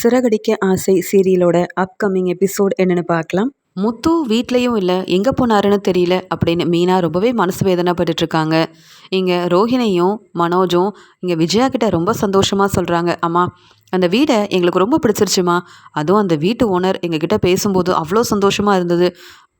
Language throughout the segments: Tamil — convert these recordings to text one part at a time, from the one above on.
சிறகடிக்க ஆசை சீரியலோட அப்கமிங் எபிசோட் என்னென்னு பார்க்கலாம். முத்து வீட்லேயும் இல்லை எங்கே போனாருன்னு தெரியல அப்படின்னு மீனா ரொம்பவே மனசு வேதனைப்பட்டு இருக்காங்க. இங்கே ரோஹிணியும் மனோஜும் இங்கே விஜயா கிட்ட ரொம்ப சந்தோஷமாக சொல்கிறாங்க அம்மா அந்த வீடை எங்களுக்கு ரொம்ப பிடிச்சிருச்சுமா. அதுவும் அந்த வீட்டு ஓனர் எங்ககிட்ட பேசும்போது அவ்வளோ சந்தோஷமாக இருந்தது.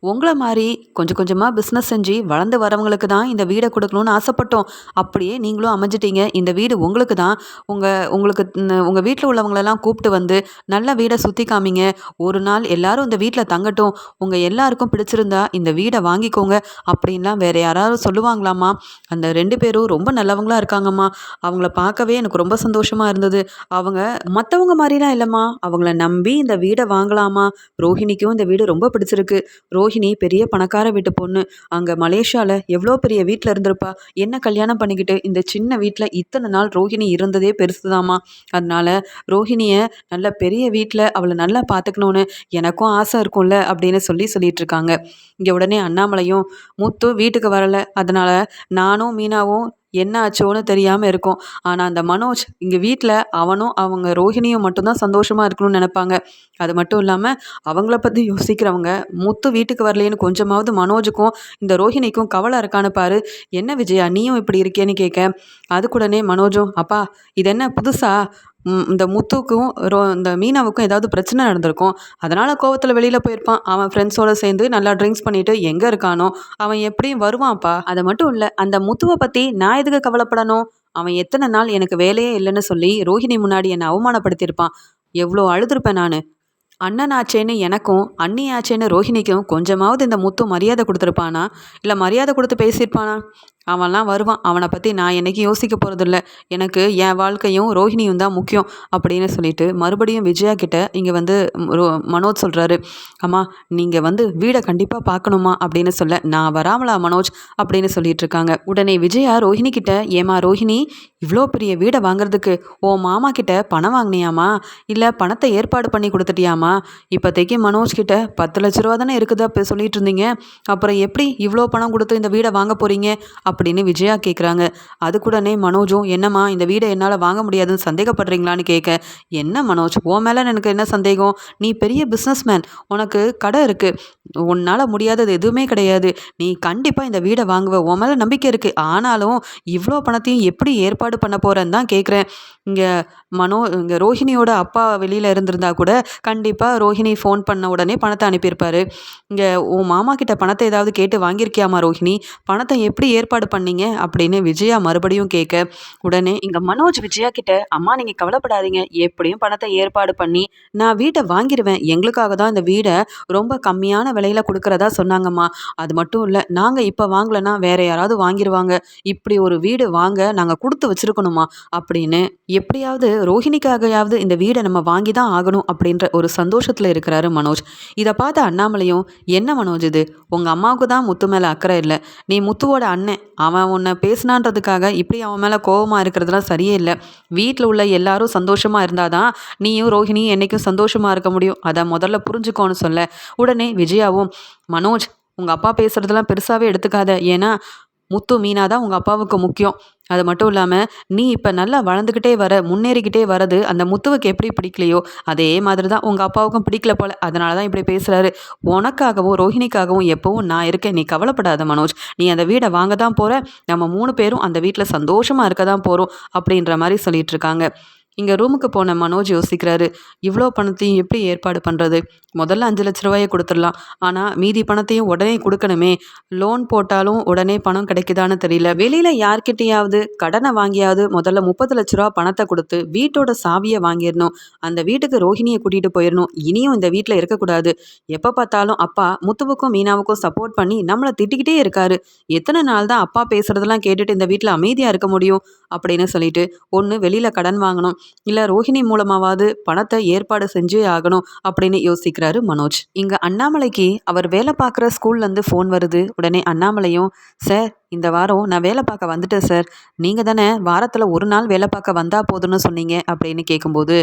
உங்களை மாதிரி கொஞ்சம் கொஞ்சமாக பிஸ்னஸ் செஞ்சு வளர்ந்து வரவங்களுக்கு தான் இந்த வீடை கொடுக்கணும்னு ஆசைப்பட்டோம். அப்படியே நீங்களும் அமைஞ்சிட்டீங்க. இந்த வீடு உங்களுக்கு தான். உங்கள் உங்களுக்கு உங்கள் வீட்டில் உள்ளவங்களெல்லாம் கூப்பிட்டு வந்து நல்ல வீடை சுற்றி காமிங்க. ஒரு நாள் எல்லாரும் இந்த வீட்டில் தங்கட்டும். உங்கள் எல்லாருக்கும் பிடிச்சிருந்தா இந்த வீடை வாங்கிக்கோங்க. அப்படின்லாம் வேறு யாராவது சொல்லுவாங்களாம்மா. அந்த ரெண்டு பேரும் ரொம்ப நல்லவங்களாக இருக்காங்கம்மா. அவங்கள பார்க்கவே எனக்கு ரொம்ப சந்தோஷமாக இருந்தது. அவங்க மற்றவங்க மாதிரிலாம் இல்லைம்மா. அவங்கள நம்பி இந்த வீடை வாங்கலாமா? ரோஹிணிக்கும் இந்த வீடு ரொம்ப பிடிச்சிருக்கு. ரோ ரோஹிணி பெரிய பணக்கார வீட்டு பொண்ணு. அங்கே மலேசியாவில் எவ்வளோ பெரிய வீட்டில் இருந்திருப்பா? என்ன கல்யாணம் பண்ணிக்கிட்டு இந்த சின்ன வீட்டில் இத்தனை நாள் ரோஹிணி இருந்ததே பெருசுதாம்மா அதனால ரோஹிணியை நல்ல பெரிய வீட்டில் அவளை நல்லா பார்த்துக்கணுன்னு எனக்கும் ஆசை இருக்கும்ல அப்படின்னு சொல்லி சொல்லிட்டு இருக்காங்க. இங்கே உடனே அண்ணாமலையும் முத்து வீட்டுக்கு வரலை. அதனால் நானும் மீனாவும் என்ன ஆச்சோன்னு தெரியாமல் இருக்கும். ஆனால் அந்த மனோஜ் இங்கே வீட்டில் அவனும் அவங்க ரோஹிணியும் மட்டும்தான் சந்தோஷமாக இருக்கணும்னு நினைப்பாங்க. அது மட்டும் இல்லாமல் அவங்கள பற்றி யோசிக்கிறவங்க முத்து வீட்டுக்கு வரலேன்னு கொஞ்சமாவது மனோஜுக்கும் இந்த ரோஹிணிக்கும் கவலை இருக்கான்னு பாரு. என்ன விஜயா நீயும் இப்படி இருக்கேன்னு கேட்க. அதுக்குடனே மனோஜும் அப்பா இது என்ன புதுசாக இந்த முத்துக்கும் ரோ இந்த மீனாவுக்கும் ஏதாவது பிரச்சனை நடந்திருக்கும். அதனால் கோவத்தில் வெளியில் போயிருப்பான். அவன் ஃப்ரெண்ட்ஸோடு சேர்ந்து நல்லா ட்ரிங்க்ஸ் பண்ணிவிட்டு எங்கே இருக்கானோ? அவன் எப்படியும் வருவான்ப்பா. அதை மட்டும் இல்லை அந்த முத்துவை பற்றி நான் எதுக்கு கவலைப்படணும்? அவன் எத்தனை நாள் எனக்கு வேலையே இல்லைன்னு சொல்லி ரோஹிணி முன்னாடி என்னை அவமானப்படுத்தியிருப்பான். எவ்வளோ அழுதுருப்பேன் நான். அண்ணன் ஆச்சேன்னு எனக்கும் அண்ணி ஆச்சேன்னு ரோஹிணிக்கும் கொஞ்சமாவது இந்த முத்து மரியாதை கொடுத்துருப்பானா? இல்லை மரியாதை கொடுத்து பேசியிருப்பானா? அவன்லாம் வருவான். அவனை பற்றி நான் என்றைக்கும் யோசிக்க போகிறதில்ல எனக்கு என் வாழ்க்கையும் ரோஹிணியும் தான் முக்கியம் அப்படின்னு சொல்லிட்டு மறுபடியும் விஜயா கிட்ட இங்கே வந்து மனோஜ் சொல்கிறாரு அம்மா நீங்கள் வந்து வீடை கண்டிப்பாக பார்க்கணுமா அப்படின்னு சொல்ல நான் வராமலா மனோஜ் அப்படின்னு சொல்லிட்டு இருக்காங்க. உடனே விஜயா ரோஹிணி கிட்ட ஏமா ரோஹிணி இவ்வளோ பெரிய வீடை வாங்குறதுக்கு ஓ மாமா கிட்ட பணம் வாங்கினியாமா இல்லை பணத்தை ஏற்பாடு பண்ணி கொடுத்துட்டியாமா இப்போதைக்கு மனோஜ் கிட்ட பத்து லட்ச ரூபா தானே இருக்குது அப்போ சொல்லிட்டு இருந்தீங்க. அப்புறம் எப்படி இவ்வளோ பணம் கொடுத்து இந்த வீடை வாங்க போகிறீங்க அப்படின்னு விஜயா கேட்குறாங்க அதுக்குடனே மனோஜும் என்னம்மா இந்த வீடை என்னால் வாங்க முடியாதுன்னு சந்தேகப்படுறீங்களான்னு கேட்க என்ன மனோஜ் உன் மேலே எனக்கு என்ன சந்தேகம்? நீ பெரிய பிஸ்னஸ்மேன் உனக்கு கடை இருக்குது உன்னால் முடியாதது எதுவுமே கிடையாது. நீ கண்டிப்பாக இந்த வீடை வாங்குவ. உன் மேலே நம்பிக்கை இருக்குது ஆனாலும் இவ்வளோ பணத்தையும் எப்படி ஏற்பாடு பண்ண போகிறேன்னு தான் கேட்குறேன் இங்கே மனோ இங்கே ரோஹிணியோட அப்பா வெளியில் இருந்திருந்தா கூட கண்டிப்பாக ரோஹிணி ஃபோன் பண்ண உடனே பணத்தை அனுப்பியிருப்பாரு. இங்கே உன் மாமா கிட்ட பணத்தை ஏதாவது கேட்டு வாங்கியிருக்கியாமா ரோஹிணி? பணத்தை எப்படி ஏற்பாடு பண்ணீங்க? அப்படின்னு விஜயா மறுபடியும் கேட்க உடனே இங்கே மனோஜ் விஜயா கிட்ட அம்மா நீங்கள் கவலைப்படாதீங்க. எப்படியும் பணத்தை ஏற்பாடு பண்ணி நான் வீட்டை வாங்கிடுவேன் எங்களுக்காக தான் இந்த வீடை ரொம்ப கம்மியான விலையில் கொடுக்குறதா சொன்னாங்கம்மா. அது மட்டும் இல்லை நாங்கள் இப்போ வாங்கலைன்னா வேற யாராவது வாங்கிடுவாங்க இப்படி ஒரு வீடு வாங்க நாங்கள் கொடுத்து வச்சிருக்கணுமா? அப்படின்னு எப்படியாவது ரோஹிணிக்காகையாவது இந்த வீடை நம்ம வாங்கி தான் ஆகணும் அப்படின்ற ஒரு சந்தோஷத்தில் இருக்கிறாரு மனோஜ். இதை பார்த்த அண்ணாமலையும் என்ன மனோஜ் இது? உங்கள் அம்மாவுக்கு தான் முத்து மேலே அக்கறை இல்லை. நீ முத்துவோட அண்ணன். அவன் உன்னை பேசினான்றதுக்காக இப்படி அவன் மேலே கோபமாக இருக்கிறதுலாம் சரியே இல்லை. வீட்டில் உள்ள எல்லாரும் சந்தோஷமாக இருந்தால் தான் நீயும் ரோஹிணியும் என்றைக்கும் சந்தோஷமாக இருக்க முடியும். அதை முதல்ல புரிஞ்சுக்கோன்னு சொல்ல. உடனே விஜயாவும் மனோஜ் உங்கள் அப்பா பேசுகிறதெல்லாம் பெருசாகவே எடுத்துக்காத. ஏன்னா முத்து மீனா தான் உங்கள் அப்பாவுக்கு முக்கியம். அது மட்டும் இல்லாமல் நீ இப்போ நல்லா வளர்ந்துக்கிட்டே வர முன்னேறிக்கிட்டே வரது அந்த முத்துவுக்கு எப்படி பிடிக்கலையோ அதே மாதிரி தான் உங்கள் அப்பாவுக்கும் பிடிக்கல போல். அதனால தான் இப்படி பேசுகிறாரு உனக்காகவும் ரோஹிணிக்காகவும் எப்போவும் நான் இருக்கேன். நீ கவலைப்படாத மனோஜ். நீ அந்த வீடை வாங்க தான் போகிற நம்ம மூணு பேரும் அந்த வீட்டில் சந்தோஷமாக இருக்க தான் போகிறோம் அப்படின்ற மாதிரி சொல்லிட்டு இருக்காங்க. இங்கே ரூமுக்கு போன மனோஜ் யோசிக்கிறாரு இவ்வளோ பணத்தையும் எப்படி ஏற்பாடு பண்ணுறது முதல்ல அஞ்சு லட்ச ரூபாயை கொடுத்துடலாம். ஆனால் மீதி பணத்தையும் உடனே கொடுக்கணுமே. லோன் போட்டாலும் உடனே பணம் கிடைக்குதான்னு தெரியல. வெளியில் யார்கிட்டையாவது கடனை வாங்கியாவது முதல்ல முப்பது லட்ச ரூபா பணத்தை கொடுத்து வீட்டோட சாவியை வாங்கிடணும். அந்த வீட்டுக்கு ரோஹிணியை கூட்டிகிட்டு போயிடணும். இனியும் இந்த வீட்டில் இருக்கக்கூடாது. எப்போ பார்த்தாலும் அப்பா முத்துவுக்கும் மீனாவுக்கும் சப்போர்ட் பண்ணி நம்மளை திட்டிக்கிட்டே இருக்காரு. எத்தனை நாள் தான் அப்பா பேசுகிறதெல்லாம் கேட்டுட்டு இந்த வீட்டில் அமைதியாக இருக்க முடியும்? அப்படின்னு சொல்லிட்டு ஒன்று வெளியில் கடன் வாங்கணும். இல்லை ரோஹிணி மூலமாவது பணத்தை ஏற்பாடு செஞ்சே ஆகணும் அப்படின்னு யோசிக்கிறாரு மனோஜ். இங்கே அண்ணாமலைக்கு அவர் வேலை பார்க்குற ஸ்கூல்லேருந்து ஃபோன் வருது. உடனே அண்ணாமலையும் சார் இந்த வாரம் நான் வேலை பார்க்க வந்துட்டேன் சார். நீங்கள் தானே வாரத்தில் ஒரு நாள் வேலை பார்க்க வந்தால் போதும்னு சொன்னீங்க அப்படின்னு கேட்கும்போது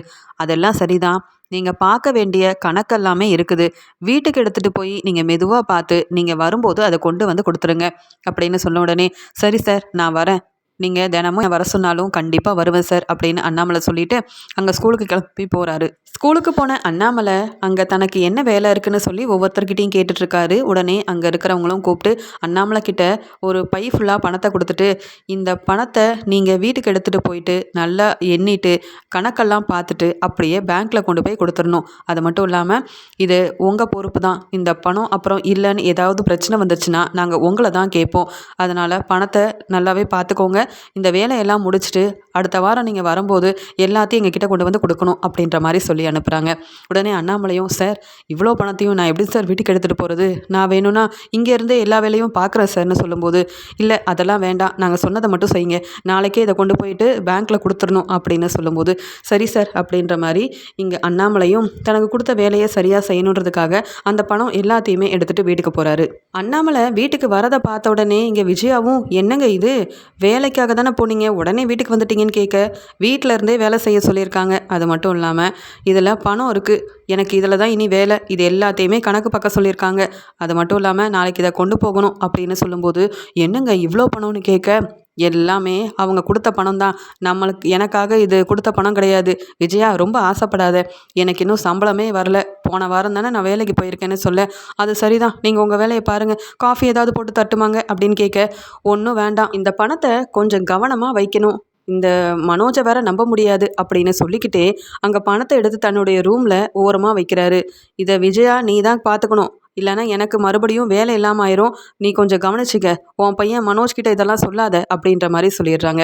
அதெல்லாம் சரிதான். நீங்கள் பார்க்க வேண்டிய கணக்கெல்லாமே இருக்குது. வீட்டுக்கு எடுத்துகிட்டு போய் நீங்கள் மெதுவாக பார்த்து நீங்கள் வரும்போது அதை கொண்டு வந்து கொடுத்துருங்க அப்படின்னு சொன்ன உடனே சரி சார் நான் வரேன். நீங்கள் தினமும் வர சொன்னாலும் கண்டிப்பாக வருவேன் சார் அப்படின்னு அண்ணாமலை சொல்லிட்டு அங்கே ஸ்கூலுக்கு கிளம்பி போகிறாரு ஸ்கூலுக்கு போன அண்ணாமலை அங்கே தனக்கு என்ன வேலை இருக்குன்னு சொல்லி ஒவ்வொருத்தர்கிட்டையும் கேட்டுட்ருக்காரு. உடனே அங்கே இருக்கிறவங்களும் கூப்பிட்டு அண்ணாமலை கிட்ட ஒரு பை ஃபுல்லாக பணத்தை கொடுத்துட்டு இந்த பணத்தை நீங்கள் வீட்டுக்கு எடுத்துகிட்டு போயிட்டு நல்லா எண்ணிட்டு கணக்கெல்லாம் பார்த்துட்டு அப்படியே பேங்க்கில் கொண்டு போய் கொடுத்துடணும். அது மட்டும் இல்லாமல் இது உங்கள் பொறுப்பு தான். இந்த பணம் அப்புறம் இல்லைன்னு ஏதாவது பிரச்சனை வந்துச்சுன்னா நாங்கள் உங்களை தான் கேட்போம். அதனால் பணத்தை நல்லாவே பார்த்துக்கோங்க. இந்த வேலையெல்லாம் முடிச்சுட்டு அடுத்த வாரம் நீங்கள் வரும்போது எல்லாத்தையும் எங்ககிட்ட கொண்டு வந்து கொடுக்கணும் அப்படின்ற மாதிரி சொல்லி அனுப்புகிறாங்க உடனே அண்ணாமலையும் சார் இவ்வளோ பணத்தையும் நான் எப்படி சார் வீட்டுக்கு எடுத்துகிட்டு போகிறது நான் வேணும்னா இங்கேருந்தே எல்லா வேலையும் பார்க்குறேன் சார்னு சொல்லும்போது இல்லை அதெல்லாம் வேண்டாம். நாங்கள் சொன்னதை மட்டும் செய்யுங்க. நாளைக்கே இதை கொண்டு போயிட்டு பேங்க்கில் கொடுத்துடணும் அப்படின்னு சொல்லும்போது சரி சார் அப்படின்ற மாதிரி இங்கே அண்ணாமலையும் தனக்கு கொடுத்த வேலையை சரியாக செய்யணுன்றதுக்காக அந்த பணம் எல்லாத்தையுமே எடுத்துகிட்டு வீட்டுக்கு போகிறாரு அண்ணாமலை வீட்டுக்கு வரதை பார்த்த உடனே இங்கே விஜயாவும் என்னங்க இது? வேலைக்காக தானே போனீங்க? உடனே வீட்டுக்கு வந்துட்டீங்கன்னு கேட்க வீட்டில் இருந்தே வேலை செய்ய சொல்லியிருக்காங்க. அது மட்டும் இல்லாமல் இதில் பணம் இருக்குது எனக்கு இதில் தான் இனி வேலை. இது எல்லாத்தையுமே கணக்கு பார்க்க சொல்லியிருக்காங்க. அது மட்டும் இல்லாமல் நாளைக்கு இதை கொண்டு போகணும் அப்படின்னு சொல்லும்போது என்னங்க இவ்வளோ பணம்னு கேட்க? எல்லாமே அவங்க கொடுத்த பணம் தான். நம்மளுக்கு எனக்காக இது கொடுத்த பணம் கிடையாது. விஜயா ரொம்ப ஆசைப்படாத. எனக்கு இன்னும் சம்பளமே வரல. போன வாரம் தானே நான் வேலைக்கு போயிருக்கேன்னு சொல்ல. அது சரிதான். நீங்கள் உங்கள் வேலையை பாருங்கள் காஃபி ஏதாவது போட்டு தட்டுமாங்க அப்படின்னு கேட்க ஒன்றும் வேண்டாம். இந்த பணத்தை கொஞ்சம் கவனமாக வைக்கணும். இந்த மனோஜை வேற நம்ப முடியாது அப்படின்னு சொல்லிக்கிட்டே அங்கே பணத்தை எடுத்து தன்னுடைய ரூமில் ஓரமாக வைக்கிறாரு. இதை விஜயா நீ தான் பார்த்துக்கணும் இல்லைனா எனக்கு மறுபடியும் வேலை இல்லாமல் ஆயிரும். நீ கொஞ்சம் கவனிச்சிக்க. உன் பையன் மனோஜ் கிட்ட இதெல்லாம் சொல்லாத அப்படின்ற மாதிரி சொல்லிடுறாங்க.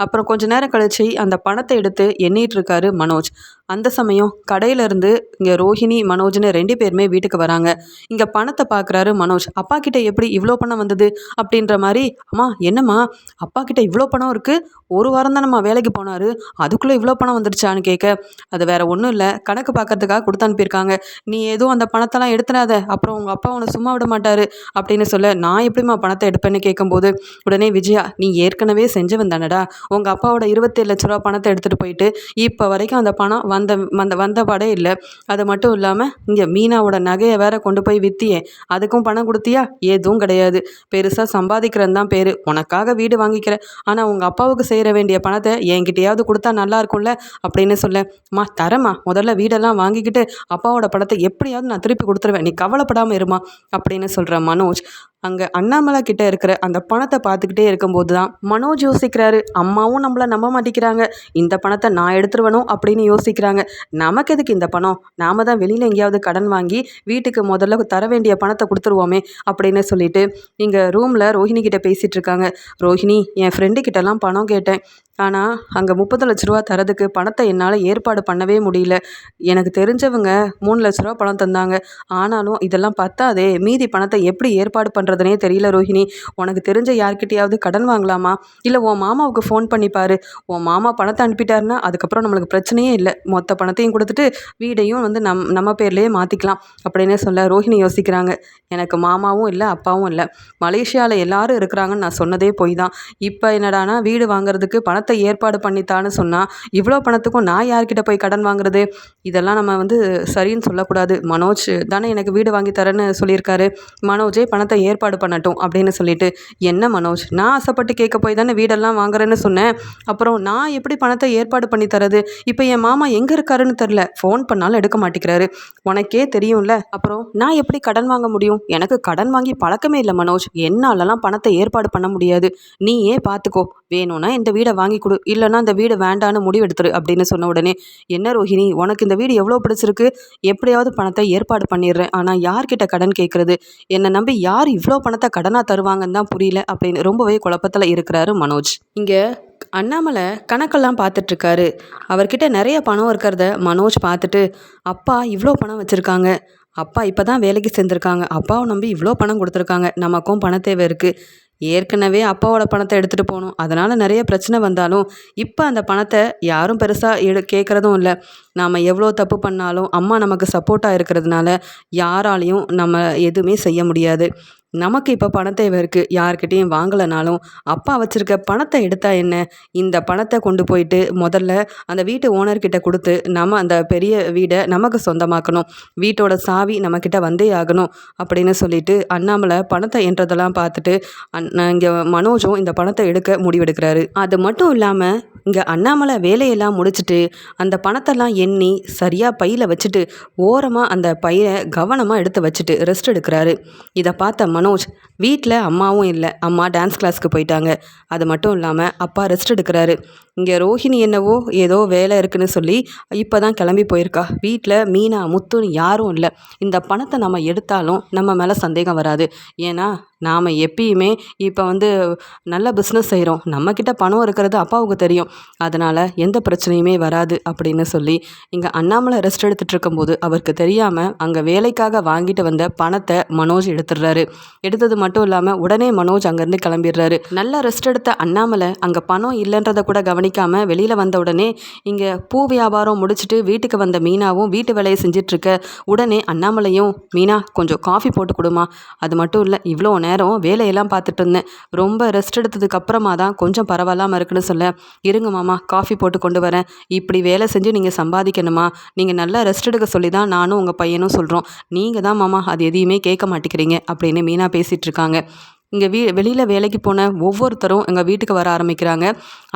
அப்புறம் கொஞ்ச நேரம் கழிச்சு அந்த பணத்தை எடுத்து எண்ணிட்டு இருக்காரு மனோஜ். அந்த சமயம் கடையிலேருந்து இங்கே ரோஹிணி மனோஜ்னு ரெண்டு பேருமே வீட்டுக்கு வராங்க. இங்கே பணத்தை பார்க்குறாரு மனோஜ். அப்பா கிட்ட எப்படி இவ்வளோ பணம் வந்தது? அப்படின்ற மாதிரி அம்மா என்னம்மா? அப்பா கிட்ட இவ்வளோ பணம் இருக்குது ஒரு வாரம் தான் நம்ம வேலைக்கு போனார். அதுக்குள்ளே இவ்வளோ பணம் வந்துருச்சான்னு கேட்க அது வேற ஒன்றும் இல்லை. கணக்கு பார்க்கறதுக்காக கொடுத்து அனுப்பியிருக்காங்க. நீ எதுவும் அந்த பணத்தெல்லாம் எடுத்துடாத. அப்புறம் உங்கள் அப்பா உன்னை சும்மா விட மாட்டார். அப்படின்னு சொல்ல நான் எப்படிம்மா பணத்தை எடுப்பேன்னு கேட்கும்போது உடனே விஜயா நீ ஏற்கனவே செஞ்சவன் தானடா. உங்கள் அப்பாவோட இருபத்தேழு லட்ச ரூபா பணத்தை எடுத்துகிட்டு போயிட்டு இப்போ வரைக்கும் அந்த பணம் வந்த வந்த வந்தபாடே இல்லை. அது மட்டும் இல்லாமல் இங்கே மீனாவோட நகையை வேற கொண்டு போய் வித்தியே. அதுக்கும் பணம் கொடுத்தியா? எதுவும் கிடையாது. பெருசாக சம்பாதிக்கிறன் தான் பேர். உனக்காக வீடு வாங்கிக்கிற ஆனால் உங்கள் அப்பாவுக்கு செய்கிற வேண்டிய பணத்தை என்கிட்டயாவது கொடுத்தா நல்லா இருக்கும்ல? அப்படின்னு சொல்ல மா தரமா முதல்ல வீடெல்லாம் வாங்கிக்கிட்டு அப்பாவோட பணத்தை எப்படியாவது நான் திருப்பி கொடுத்துருவேன். நீ கவலைப்படாமல் இருமா. அப்படின்னு சொல்கிற மனோஜ். அங்கே அண்ணாமலை கிட்ட இருக்கிற அந்த பணத்தை பார்த்துக்கிட்டே இருக்கும்போது தான் மனோஜ் யோசிக்கிறாரு. அம்மாவும் நம்மளை நம்ப மாட்டேங்கிறாங்க. இந்த பணத்தை நான் எடுத்துருவணும் அப்படின்னு யோசிக்கிறாங்க. நமக்கு எதுக்கு இந்த பணம்? நாம தான் வெளியில் எங்கேயாவது கடன் வாங்கி வீட்டுக்கு முதல்ல தர வேண்டிய பணத்தை கொடுத்துருவோமே அப்படின்னு சொல்லிட்டு இங்கே ரூமில் ரோஹிணி கிட்ட பேசிகிட்டு இருக்காங்க. ரோஹிணி என் ஃப்ரெண்டு கிட்டலாம் பணம் கேட்டேன். ஆனால் அங்கே முப்பது லட்ச ரூபா தரதுக்கு பணத்தை என்னால் ஏற்பாடு பண்ணவே முடியல. எனக்கு தெரிஞ்சவங்க மூணு லட்ச ரூபா பணம் தந்தாங்க. ஆனாலும் இதெல்லாம் பத்தாதே. மீதி பணத்தை எப்படி ஏற்பாடு பண்ணுறதுனே தெரியல ரோஹிணி. உனக்கு தெரிஞ்ச யார்கிட்டயாவது கடன் வாங்கலாமா? இல்லை உன் மாமாவுக்கு ஃபோன் பண்ணிப்பார் உன் மாமா பணத்தை அனுப்பிட்டாருன்னா அதுக்கப்புறம் நம்மளுக்கு பிரச்சனையே இல்லை. மொத்த பணத்தையும் கொடுத்துட்டு வீடையும் வந்து நம் நம்ம பேர்லேயே மாற்றிக்கலாம் அப்படின்னே சொல்ல ரோஹிணி யோசிக்கிறாங்க. எனக்கு மாமாவும் இல்லை அப்பாவும் இல்லை. மலேசியாவில் எல்லாரும் இருக்கிறாங்கன்னு நான் சொன்னதே போய் தான் இப்போ என்னடானா வீடு வாங்குறதுக்கு பணத்தை பணத்தை ஏற்பாடு பண்ணித்தான்னு சொன்னால் இவ்வளோ பணத்துக்கும் நான் யார்கிட்ட போய் கடன் வாங்குறது? இதெல்லாம் நம்ம வந்து சரின்னு சொல்லக்கூடாது. மனோஜ் தானே எனக்கு வீடு வாங்கி தரேன்னு சொல்லியிருக்காரு. மனோஜே பணத்தை ஏற்பாடு பண்ணட்டும் அப்படின்னு சொல்லிட்டு என்ன மனோஜ்? நான் ஆசைப்பட்டு கேட்க போய் தானே வீடெல்லாம் வாங்குறேன்னு சொன்னேன். அப்புறம் நான் எப்படி பணத்தை ஏற்பாடு பண்ணி தரது? இப்போ என் மாமா எங்கே இருக்காருன்னு தெரில ஃபோன் பண்ணாலும் எடுக்க மாட்டேங்கிறாரு. உனக்கே தெரியும்ல. அப்புறம் நான் எப்படி கடன் வாங்க முடியும்? எனக்கு கடன் வாங்கி பழக்கமே இல்லை மனோஜ். என்னாலலாம் பணத்தை ஏற்பாடு பண்ண முடியாது. நீயே பார்த்துக்கோ வேணும்னா இந்த வீடை வாங்கி கொடு இல்லைன்னா இந்த வீடு வேண்டான்னு முடிவெடுத்துரு அப்படின்னு சொன்ன உடனே என்ன ரோஹிணி உனக்கு இந்த வீடு எவ்வளோ பிடிச்சிருக்கு? எப்படியாவது பணத்தை ஏற்பாடு பண்ணிடுறேன். ஆனால் யார்கிட்ட கடன் கேட்குறது? என்னை நம்பி யார் இவ்வளோ பணத்தை கடனாக தருவாங்கன்னு தான் புரியல அப்படின்னு ரொம்பவே குழப்பத்தில் இருக்கிறாரு மனோஜ். இங்கே அண்ணாமலை கணக்கெல்லாம் பார்த்துட்ருக்காரு. அவர்கிட்ட நிறைய பணம் இருக்கிறத மனோஜ் பார்த்துட்டு அப்பா இவ்வளோ பணம் வச்சுருக்காங்க. அப்பா இப்போ தான் வேலைக்கு சேர்ந்துருக்காங்க. அப்பாவை நம்பி இவ்வளோ பணம் கொடுத்துருக்காங்க. நமக்கும் பண தேவை இருக்குது ஏற்கனவே அப்பாவோட பணத்தை எடுத்துகிட்டு போகணும். அதனால் நிறைய பிரச்சனை வந்தாலும் இப்போ அந்த பணத்தை யாரும் பெருசாக எடு கேட்குறதும் இல்லை. நாம் எவ்வளோ தப்பு பண்ணாலும் அம்மா நமக்கு சப்போர்ட்டாக இருக்கிறதுனால யாராலையும் நம்ம எதுவுமே செய்ய முடியாது. நமக்கு இப்போ பண தேவை இருக்குது யார்கிட்டையும் வாங்கலைனாலும் அப்பா வச்சுருக்க பணத்தை எடுத்தா என்ன? இந்த பணத்தை கொண்டு போயிட்டு முதல்ல அந்த வீட்டு ஓனர்கிட்ட கொடுத்து நம்ம அந்த பெரிய வீடை நமக்கு சொந்தமாக்கணும். வீட்டோட சாவி நம்மக்கிட்ட வந்தே ஆகணும் அப்படின்னு சொல்லிட்டு அண்ணாமலை பணத்தை என்றதெல்லாம் பார்த்துட்டு அந் இங்கே மனோஜும் இந்த பணத்தை எடுக்க முடிவெடுக்கிறாரு. அது மட்டும் இல்லாமல் இங்கே அண்ணாமலை வேலையெல்லாம் முடிச்சுட்டு அந்த பணத்தெல்லாம் எண்ணி சரியாக பையில் வச்சுட்டு ஓரமாக அந்த பையை கவனமாக எடுத்து வச்சுட்டு ரெஸ்ட் எடுக்கிறாரு. இதை பார்த்த மனோஜ். வீட்டில் அம்மாவும் இல்லை. அம்மா டான்ஸ் கிளாஸ்க்கு போயிட்டாங்க. அது மட்டும் இல்லாமல் அப்பா ரெஸ்ட் எடுக்கிறாரு. இங்கே ரோஹிணி என்னவோ ஏதோ வேலை இருக்குன்னு சொல்லி இப்போ தான் கிளம்பி போயிருக்கா. வீட்டில் மீனா முத்துன்னு யாரும் இல்லை. இந்த பணத்தை நம்ம எடுத்தாலும் நம்ம மேலே சந்தேகம் வராது. ஏன்னா நாம் எப்பயுமே இப்போ வந்து நல்ல பிஸ்னஸ் செய்கிறோம் நம்மக்கிட்ட பணம் இருக்கிறது அப்பாவுக்கு தெரியும். அதனால் எந்த பிரச்சனையுமே வராது அப்படின்னு சொல்லி இங்கே அண்ணாமலை ரெஸ்ட் எடுத்துகிட்டு இருக்கும்போது அவருக்கு தெரியாமல் அங்கே வேலைக்காக வாங்கிட்டு வந்த பணத்தை மனோஜ் எடுத்துடுறாரு. எடுத்தது மட்டும் இல்லாமல் உடனே மனோஜ் அங்கேருந்து கிளம்பிடுறாரு. நல்லா ரெஸ்ட் எடுத்த அண்ணாமலை அங்கே பணம் இல்லைன்றதை கூட கவனிக்காமல் வெளியில் வந்த உடனே இங்கே பூ வியாபாரம் முடிச்சுட்டு வீட்டுக்கு வந்த மீனாவும் வீட்டு வேலையை செஞ்சிட்ருக்க உடனே அண்ணாமலையும் மீனா கொஞ்சம் காஃபி போட்டு கொடுமா. அது மட்டும் இல்லை இவ்வளோ நேரம் வேலையெல்லாம் பார்த்துட்டு இருந்தேன். ரொம்ப ரெஸ்ட் எடுத்ததுக்கு அப்புறமா தான் கொஞ்சம் பரவாயில்லாமல் இருக்குன்னு சொல்ல இருங்க மாமா காஃபி போட்டு கொண்டு வரேன். இப்படி வேலை செஞ்சு நீங்கள் சம்பாதிக்கணுமா? நீங்கள் நல்லா ரெஸ்ட் எடுக்க சொல்லி தான் நானும் உங்கள் பையனும் சொல்கிறோம் நீங்கள் தான் மாமா அது எதையுமே கேட்க மாட்டேங்கிறீங்க அப்படின்னு மீனா பேசிகிட்டு இருக்காங்க. இங்கே வீ வெளியில் வேலைக்கு போன ஒவ்வொருத்தரும் எங்கள் வீட்டுக்கு வர ஆரம்பிக்கிறாங்க.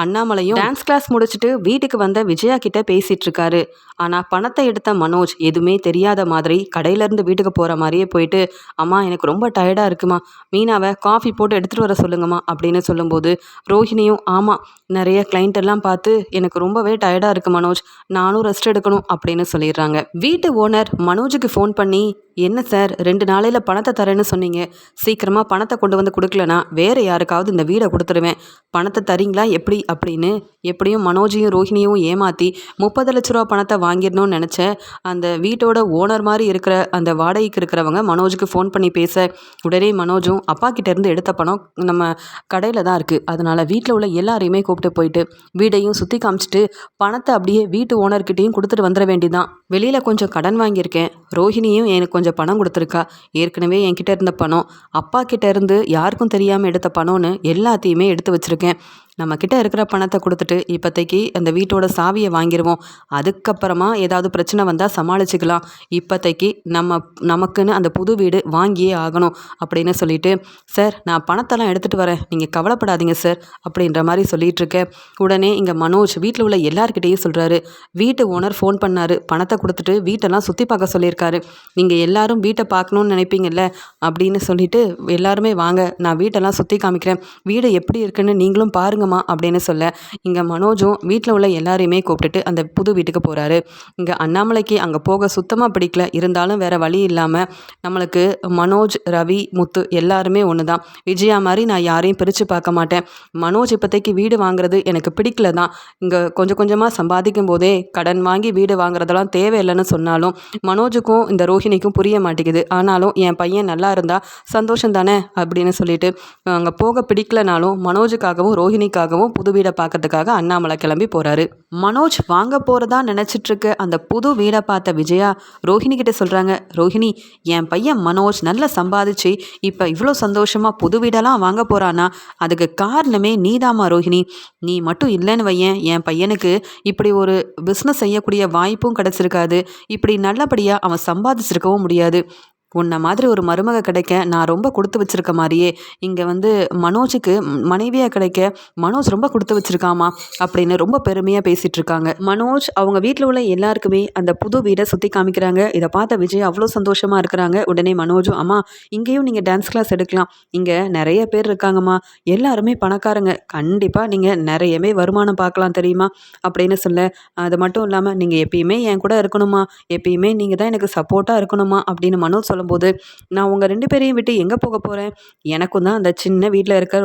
அண்ணாமலையும் டான்ஸ் கிளாஸ் முடிச்சுட்டு வீட்டுக்கு வந்த விஜயா கிட்ட பேசிகிட்டு இருக்காரு. ஆனால் பணத்தை எடுத்த மனோஜ் எதுவுமே தெரியாத மாதிரி கடையிலேருந்து வீட்டுக்கு போகிற மாதிரியே போயிட்டு அம்மா எனக்கு ரொம்ப டயர்டாக இருக்குமா. மீனாவை காஃபி போட்டு எடுத்துகிட்டு வர சொல்லுங்கம்மா அப்படின்னு சொல்லும்போது ரோஹிணியும் ஆமாம் நிறைய கிளைண்ட் எல்லாம் பார்த்து எனக்கு ரொம்பவே டயர்டாக இருக்குது மனோஜ். நானும் ரெஸ்ட் எடுக்கணும் அப்படின்னு சொல்லிடுறாங்க. வீட்டு ஓனர் மனோஜுக்கு ஃபோன் பண்ணி என்ன சார் ரெண்டு நாளையில் பணத்தை தரேன்னு சொன்னீங்க. சீக்கிரமாக பணத்தை கொண்டு வந்து கொடுக்கலனா வேறு யாருக்காவது இந்த வீடை கொடுத்துருவேன். பணத்தை தரீங்களா எப்படி? அப்படின்னு எப்படியும் மனோஜையும் ரோஹிணியும் ஏமாற்றி முப்பது லட்ச ரூபா பணத்தை வாங்கிடணும்னு நினச்சேன் அந்த வீட்டோட ஓனர் மாதிரி இருக்கிற அந்த வாடகைக்கு இருக்கிறவங்க மனோஜுக்கு ஃபோன் பண்ணி பேச உடனே மனோஜும் அப்பா கிட்டேருந்து எடுத்த பணம் நம்ம கடையில் தான் இருக்குது அதனால் வீட்டில் உள்ள எல்லாரையுமே கூப்பிட்டு போயிட்டு வீடையும் சுற்றி காமிச்சிட்டு பணத்தை அப்படியே வீட்டு ஓனர்கிட்டையும் கொடுத்துட்டு வந்துட வேண்டியதான் வெளியில் கொஞ்சம் கடன் வாங்கியிருக்கேன். ரோஹிணியும் எனக்கு கொஞ்சம் பணம் கொடுத்துருக்கா. ஏற்கனவே என்கிட்ட இருந்த பணம். அப்பா கிட்ட இருந்து யாருக்கும் தெரியாமல் எடுத்த பணம்னு எல்லாத்தையுமே எடுத்து வச்சுருக்கேன். நம்மக்கிட்ட இருக்கிற பணத்தை கொடுத்துட்டு இப்போதைக்கு அந்த வீட்டோட சாவியை வாங்கிடுவோம் அதுக்கப்புறமா ஏதாவது பிரச்சனை வந்தால் சமாளிச்சுக்கலாம். இப்போதைக்கு நம்ம நமக்குன்னு அந்த புது வீடு வாங்கியே ஆகணும் அப்படின்னு சொல்லிட்டு சார் நான் பணத்தெல்லாம் எடுத்துகிட்டு வரேன். நீங்கள் கவலைப்படாதீங்க சார் அப்படின்ற மாதிரி சொல்லிகிட்டு இருக்கேன் உடனே இங்கே மனோஜ் வீட்டில் உள்ள எல்லார்கிட்டேயும் சொல்கிறாரு வீட்டு ஓனர் ஃபோன் பண்ணார். பணத்தை கொடுத்துட்டு வீட்டெல்லாம் சுற்றி பார்க்க சொல்லியிருக்காரு. நீங்கள் எல்லாரும் வீட்டை பார்க்கணுன்னு நினைப்பீங்கல்ல அப்படின்னு சொல்லிட்டு எல்லாருமே வாங்க. நான் வீட்டெல்லாம் சுற்றி காமிக்கிறேன். வீடு எப்படி இருக்குன்னு நீங்களும் பாருங்கள் வாங்கம்மா அப்படின்னு சொல்ல இங்கே மனோஜும் வீட்டில் உள்ள எல்லாரையுமே கூப்பிட்டுட்டு அந்த புது வீட்டுக்கு போகிறாரு இங்கே அண்ணாமலைக்கு அங்கே போக சுத்தமாக பிடிக்கல. இருந்தாலும் வேறு வழி இல்லாமல் நம்மளுக்கு மனோஜ் ரவி முத்து எல்லாருமே ஒன்று தான் விஜயா மாதிரி நான் யாரையும் பிரித்து பார்க்க மாட்டேன். மனோஜ் இப்போதைக்கு வீடு வாங்குறது எனக்கு பிடிக்கல தான் இங்கே கொஞ்சம் கொஞ்சமாக சம்பாதிக்கும் போதே கடன் வாங்கி வீடு வாங்குறதெல்லாம் தேவையில்லைன்னு சொன்னாலும் மனோஜுக்கும் இந்த ரோஹிணிக்கும் புரிய மாட்டேங்குது. ஆனாலும் என் பையன் நல்லா இருந்தால் சந்தோஷம் தானே அப்படின்னு சொல்லிட்டு அங்கே போக பிடிக்கலனாலும் மனோஜுக்காகவும் ரோஹிணி வேலைக்காகவும் புது வீடை பார்க்கறதுக்காக அண்ணாமலை கிளம்பி போகிறாரு மனோஜ் வாங்க போகிறதா நினச்சிட்ருக்க. அந்த புது வீடை பார்த்த விஜயா ரோஹிணி கிட்ட சொல்கிறாங்க ரோஹிணி என் பையன் மனோஜ் நல்லா சம்பாதிச்சு இப்போ இவ்வளோ சந்தோஷமாக புது வீடெல்லாம் வாங்க போகிறானா அதுக்கு காரணமே நீதாமா ரோஹிணி. நீ மட்டும் இல்லைன்னு வையன். என் பையனுக்கு இப்படி ஒரு பிஸ்னஸ் செய்யக்கூடிய வாய்ப்பும் கிடச்சிருக்காது. இப்படி நல்லபடியாக அவன் சம்பாதிச்சிருக்கவும் முடியாது. உன்னை மாதிரி ஒரு மருமக கிடைக்க நான் ரொம்ப கொடுத்து வச்சிருக்க மாதிரியே இங்கே வந்து மனோஜுக்கு மனைவியாக கிடைக்க மனோஜ் ரொம்ப கொடுத்து வச்சிருக்காமா அப்படின்னு ரொம்ப பெருமையாக பேசிகிட்டு இருக்காங்க. மனோஜ் அவங்க வீட்டில் உள்ள எல்லாருக்குமே அந்த புது வீடை சுற்றி காமிக்கிறாங்க. இதை பார்த்த விஜய் அவ்வளோ சந்தோஷமாக இருக்கிறாங்க. உடனே மனோஜும் அம்மா இங்கேயும் நீங்கள் டான்ஸ் கிளாஸ் எடுக்கலாம். இங்கே நிறைய பேர் இருக்காங்கம்மா. எல்லாருமே பணக்காரங்க. கண்டிப்பாக நீங்கள் நிறையவே வருமானம் பார்க்கலாம் தெரியுமா? அப்படின்னு சொல்ல அது மட்டும் இல்லாமல் நீங்கள் எப்பயுமே என் கூட இருக்கணுமா எப்பயுமே நீங்கள் தான் எனக்கு சப்போர்ட்டாக இருக்கணுமா அப்படின்னு மனோஜ் சொல்ல சொல்லும்போது நான் உங்கள் ரெண்டு பேரையும் விட்டு எங்கே போக போகிறேன் எனக்கும் தான் அந்த சின்ன வீட்டில் இருக்க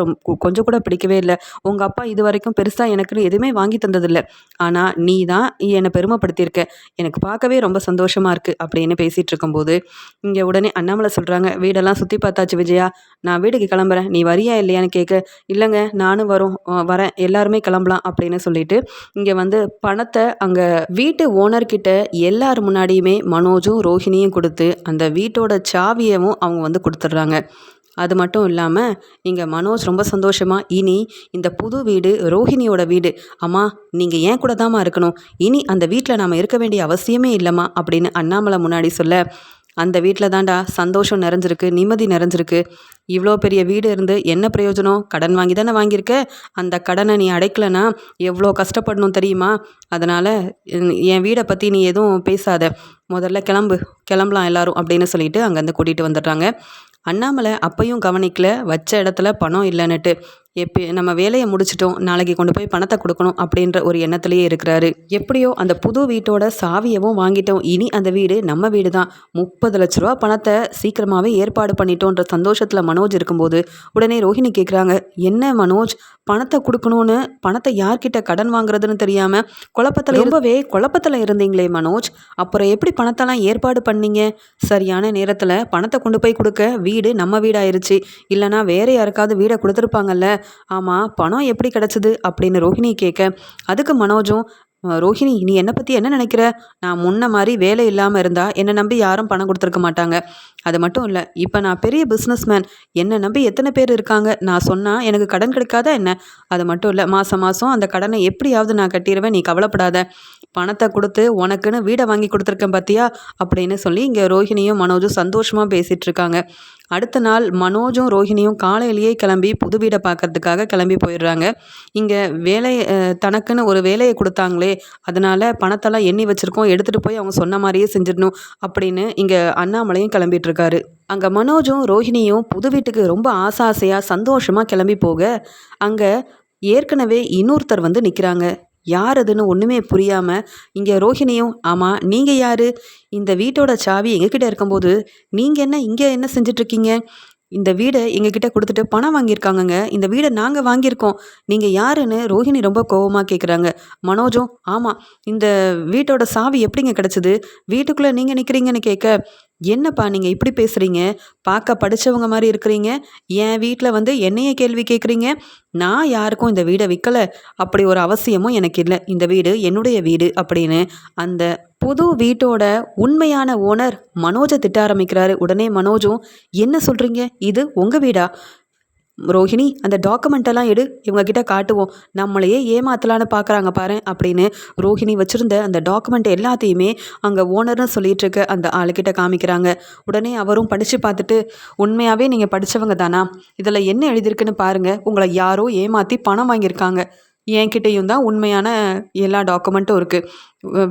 கொஞ்சம் கூட பிடிக்கவே இல்லை. உங்கள் அப்பா இது வரைக்கும் பெருசாக எனக்குன்னு எதுவுமே வாங்கி தந்ததில்லை. ஆனால் நீ தான் என்னை பெருமைப்படுத்தியிருக்க. எனக்கு பார்க்கவே ரொம்ப சந்தோஷமாக இருக்குது அப்படின்னு பேசிகிட்டு இருக்கும்போது இங்கே உடனே அண்ணாமலை சொல்கிறாங்க வீடெல்லாம் சுற்றி பார்த்தாச்சு விஜயா. நான் வீட்டுக்கு கிளம்புறேன். நீ வரியா இல்லையான்னு கேட்க இல்லைங்க நானும் வரும் வரேன். எல்லாருமே கிளம்பலாம் அப்படின்னு சொல்லிட்டு இங்கே வந்து பணத்தை அங்கே வீட்டு ஓனர்கிட்ட எல்லார் முன்னாடியுமே மனோஜும் ரோஹிணியும் கொடுத்து அந்த வீட்டோட வீட்டோட சாவியவும் அவங்க வந்து கொடுத்துட்றாங்க. அது மட்டும் இல்லாமல் இங்கே மனோஜ் ரொம்ப சந்தோஷமாக இனி இந்த புது வீடு ரோஹிணியோட வீடு. அம்மா நீங்கள் ஏன் கூட தாம்மா இருக்கணும்? இனி அந்த வீட்டில் நாம் இருக்க வேண்டிய அவசியமே இல்லைம்மா அப்படின்னு அண்ணாமலை முன்னாடி சொல்ல அந்த வீட்டில் தாண்டா சந்தோஷம் நிறைஞ்சிருக்கு நிம்மதி நிறைஞ்சிருக்கு. இவ்வளோ பெரிய வீடு இருந்து என்ன பிரயோஜனம்? கடன் வாங்கி தானே வாங்கியிருக்க? அந்த கடனை நீ அடைக்கலைன்னா எவ்வளோ கஷ்டப்படணும் தெரியுமா? அதனால் என் வீடை பற்றி நீ எதுவும் பேசாத. முதல்ல கிளம்பு கிளம்பலாம் எல்லாரும் அப்படின்னு சொல்லிட்டு அங்கேருந்து கூட்டிகிட்டு வந்துடுறாங்க. அண்ணாமலை அப்பையும் கவனிக்கல வச்ச இடத்துல பணம் இல்லைன்னுட்டு. எப்போ நம்ம வேலையை முடிச்சிட்டோம் நாளைக்கு கொண்டு போய் பணத்தை கொடுக்கணும் அப்படின்ற ஒரு எண்ணத்துலேயே இருக்கிறாரு. எப்படியோ அந்த புது வீட்டோட சாவியவும் வாங்கிட்டோம். இனி அந்த வீடு நம்ம வீடு தான் முப்பது லட்ச ரூபா பணத்தை சீக்கிரமாகவே ஏற்பாடு பண்ணிட்டோன்ற சந்தோஷத்தில் மனோஜ் இருக்கும்போது உடனே ரோஹிணி கேட்குறாங்க என்ன மனோஜ்? பணத்தை கொடுக்கணும்னு பணத்தை யார்கிட்ட கடன் வாங்குறதுன்னு தெரியாமல் குழப்பத்தில் ரொம்பவே குழப்பத்தில் இருந்தீங்களே மனோஜ்? அப்புறம் எப்படி பணத்தெல்லாம் ஏற்பாடு பண்ணீங்க? சரியான நேரத்தில் பணத்தை கொண்டு போய் கொடுக்க வீடு நம்ம வீடாயிருச்சு. இல்லைனா வேற யாருக்காவது வீடை கொடுத்துருப்பாங்கல்ல ஆமாம் பணம் எப்படி கிடச்சிது அப்படின்னு ரோஹிணி கேட்க அதுக்கு மனோஜும் ரோஹிணி நீ என்னை பற்றி என்ன நினைக்கிற? நான் முன்ன மாதிரி வேலை இல்லாமல் இருந்தால் என்னை நம்பி யாரும் பணம் கொடுத்துருக்க மாட்டாங்க. அது மட்டும் இல்லை இப்போ நான் பெரிய பிஸ்னஸ்மேன் என்னை நம்பி எத்தனை பேர் இருக்காங்க? நான் சொன்னால் எனக்கு கடன் கிடைக்காதா என்ன? அது மட்டும் இல்லை மாதம் மாதம் அந்த கடனை எப்படியாவது நான் கட்டிடுவேன் நீ கவலைப்படாத. பணத்தை கொடுத்து உனக்குன்னு வீடை வாங்கி கொடுத்துருக்கேன் பார்த்தியா அப்படின்னு சொல்லி இங்கே ரோஹிணியும் மனோஜும் சந்தோஷமாக பேசிகிட்டு இருக்காங்க அடுத்த நாள் மனோஜும் ரோஹிணியும் காலையிலேயே கிளம்பி புது வீடை பார்க்கறதுக்காக கிளம்பி போயிடுறாங்க. இங்கே வேலை தனக்குன்னு ஒரு வேலையை கொடுத்தாங்களே அதனால் பணத்தெல்லாம் எண்ணி வச்சுருக்கோம் எடுத்துகிட்டு போய் அவங்க சொன்ன மாதிரியே செஞ்சிடணும் அப்படின்னு இங்கே அண்ணாமலையும் கிளம்பிட்டு இருக்காரு அங்கே மனோஜும் ரோஹிணியும் புது வீட்டுக்கு ரொம்ப ஆசை ஆசையாக சந்தோஷமாக கிளம்பி போக அங்கே ஏற்கனவே இன்னொருத்தர் வந்து நிற்கிறாங்க யார் அதுன்னு ஒன்றுமே புரியாமல் இங்கே ரோஹிணியும் ஆமாம் நீங்கள் யார்? இந்த வீட்டோட சாவி எங்ககிட்ட இருக்கும்போது நீங்கள் என்ன இங்கே என்ன செஞ்சிட்ருக்கீங்க? இந்த வீடை எங்ககிட்ட கொடுத்துட்டு பணம் வாங்கியிருக்காங்கங்க. இந்த வீடை நாங்கள் வாங்கியிருக்கோம். நீங்கள் யாருன்னு ரோஹிணி ரொம்ப கோபமாக கேட்குறாங்க மனோஜும் ஆமாம் இந்த வீட்டோட சாவி எப்படிங்க கிடச்சிது? வீட்டுக்குள்ளே நீங்கள் நிற்கிறீங்கன்னு கேட்க என்னப்பா நீங்கள் இப்படி பேசுகிறீங்க பார்க்க படித்தவங்க மாதிரி இருக்கிறீங்க. என் வீட்டில் வந்து என்னைய கேள்வி கேட்குறீங்க நான் யாருக்கும் இந்த வீடை விற்கலை அப்படி ஒரு அவசியமும் எனக்கு இல்லை. இந்த வீடு என்னுடைய வீடு அப்படின்னு அந்த புது வீட்டோட உண்மையான ஓனர் மனோஜை திட்ட ஆரம்பிக்கிறாரு. உடனே மனோஜும் என்ன சொல்கிறீங்க இது உங்கள் வீடா? ரோஹிணி அந்த டாக்குமெண்ட்டெல்லாம் எடு இவங்கக்கிட்ட காட்டுவோம். நம்மளையே ஏமாத்தலான்னு பார்க்குறாங்க பாரு அப்படின்னு ரோஹிணி வச்சுருந்த அந்த டாக்குமெண்ட் எல்லாத்தையுமே அங்கே ஓனர்னு சொல்லிட்டு இருக்க அந்த ஆளுக்கிட்ட காமிக்கிறாங்க. உடனே அவரும் படித்து பார்த்துட்டு உண்மையாகவே நீங்கள் படித்தவங்க தானா? இதில் என்ன எழுதியிருக்குன்னு பாருங்கள் உங்களை யாரோ ஏமாற்றி பணம் வாங்கியிருக்காங்க. என்கிட்டையும் தான் உண்மையான எல்லா டாக்குமெண்ட்டும் இருக்குது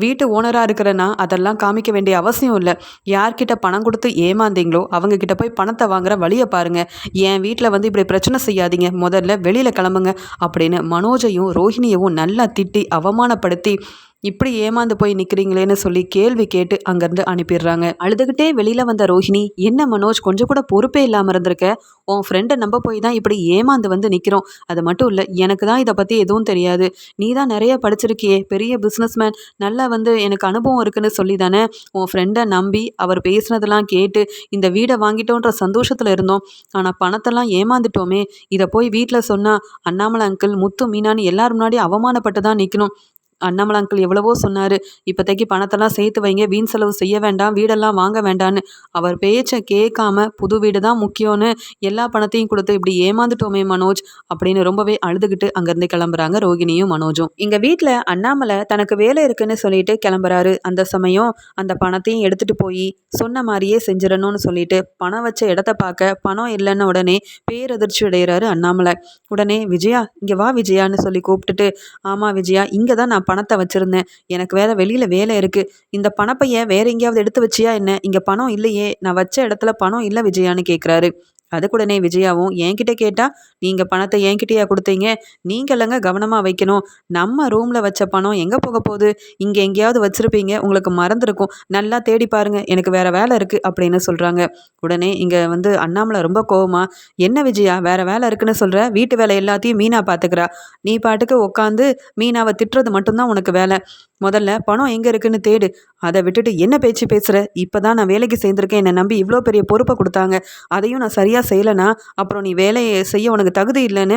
வீட்டு ஓனராக இருக்கிறேன்னா அதெல்லாம் காமிக்க வேண்டிய அவசியம் இல்லை. யார்கிட்ட பணம் கொடுத்து ஏமாந்தீங்களோ அவங்கக்கிட்ட போய் பணத்தை வாங்குற வழியை பாருங்கள் என் வீட்டில் வந்து இப்படி பிரச்சனை செய்யாதீங்க. முதல்ல வெளியில் கிளம்புங்க. அப்படின்னு மனோஜையும் ரோஹிணியவும் நல்லா திட்டி அவமானப்படுத்தி இப்படி ஏமாந்து போய் நிற்கிறீங்களேன்னு சொல்லி கேள்வி கேட்டு அங்கேருந்து அனுப்பிடுறாங்க. அழுதுகிட்டே வெளியில் வந்த ரோஹிணி என்ன மனோஜ் கொஞ்சம் கூட பொறுப்பே இல்லாமல் இருந்திருக்க? உன் ஃப்ரெண்டை நம்ப போய் தான் இப்படி ஏமாந்து வந்து நிற்கிறோம் அது மட்டும் இல்லை எனக்கு தான் இதை பற்றி எதுவும் தெரியாது. நீ தான் நிறைய படிச்சிருக்கியே பெரிய பிஸ்னஸ்மேன் நல்லா வந்து எனக்கு அனுபவம் இருக்குன்னு சொல்லி தானே உன் ஃப்ரெண்டை நம்பி அவர் பேசுனதெல்லாம் கேட்டு இந்த வீடை வாங்கிட்டோன்ற சந்தோஷத்தில் இருந்தோம். ஆனால் பணத்தெல்லாம் ஏமாந்துட்டோமே. இதை போய் வீட்டில் சொன்னால் அண்ணாமலை அங்கிள் முத்து மீனான்னு எல்லாரும் முன்னாடி அவமானப்பட்டு தான் நிற்கணும் அண்ணாமலை அங்கிள் எவ்வளவோ சொன்னார். இப்போதைக்கு பணத்தெல்லாம் சேர்த்து வைங்க வீண் செலவு செய்ய வேண்டாம் வீடெல்லாம் வாங்க வேண்டான்னு அவர் பேச்சை கேட்காம புது வீடு தான் முக்கியம்னு எல்லா பணத்தையும் கொடுத்து இப்படி ஏமாந்துட்டோமே மனோஜ் அப்படின்னு ரொம்பவே அழுதுகிட்டு அங்கேருந்து கிளம்புறாங்க ரோகிணியும் மனோஜும். இங்கே வீட்டில் அண்ணாமலை தனக்கு வேலை இருக்குன்னு சொல்லிட்டு கிளம்புறாரு. அந்த சமயம் அந்த பணத்தையும் எடுத்துகிட்டு போய் சொன்ன மாதிரியே செஞ்சிடணும்னு சொல்லிட்டு பணம் வச்ச இடத்த பார்க்க பணம் இல்லைன்னு உடனே பேரதிர்ச்சி அடைகிறாரு அண்ணாமலை. உடனே விஜயா இங்கே வா விஜயான்னு சொல்லி கூப்பிட்டுட்டு ஆமாம் விஜயா இங்கே தான் நான் பணத்தை வச்சுருந்தேன். எனக்கு வேறு வெளியில் வேலை இருக்குது இந்த பணப்பைய வேறு எங்கேயாவது எடுத்து வச்சியா என்ன? இங்கே பணம் இல்லையே. நான் வச்ச இடத்துல பணம் இல்லை விஜயான்னு கேட்குறாரு அதுக்குடனே விஜயாவும் என்கிட்ட கேட்டால் நீங்கள் பணத்தை என்கிட்டயா கொடுத்தீங்க? நீங்கள் கவனமாக வைக்கணும். நம்ம ரூமில் வச்ச பணம் எங்கே போக போகுது? இங்கே எங்கேயாவது வச்சுருப்பீங்க உங்களுக்கு மறந்துருக்கும். நல்லா தேடி பாருங்கள் எனக்கு வேறு வேலை இருக்குது அப்படின்னு சொல்கிறாங்க உடனே இங்கே வந்து அண்ணாமலை ரொம்ப கோவமா என்ன விஜயா வேறு வேலை இருக்குன்னு சொல்கிற வீட்டு வேலை எல்லாத்தையும் மீனா பார்த்துக்கிறா நீ பாட்டுக்கு உட்காந்து மீனாவை திட்டுறது மட்டும்தான் உனக்கு வேலை. முதல்ல பணம் எங்கே இருக்குன்னு தேடு. அதை விட்டுட்டு என்ன பேச்சு பேசுகிற இப்போ தான் நான் வேலைக்கு சேர்ந்துருக்கேன். என்னை நம்பி இவ்வளோ பெரிய பொறுப்பை கொடுத்தாங்க. அதையும் நான் சரியாக சரியாக செய்யலைன்னா அப்புறம் நீ வேலையை செய்ய உனக்கு தகுதி இல்லைன்னு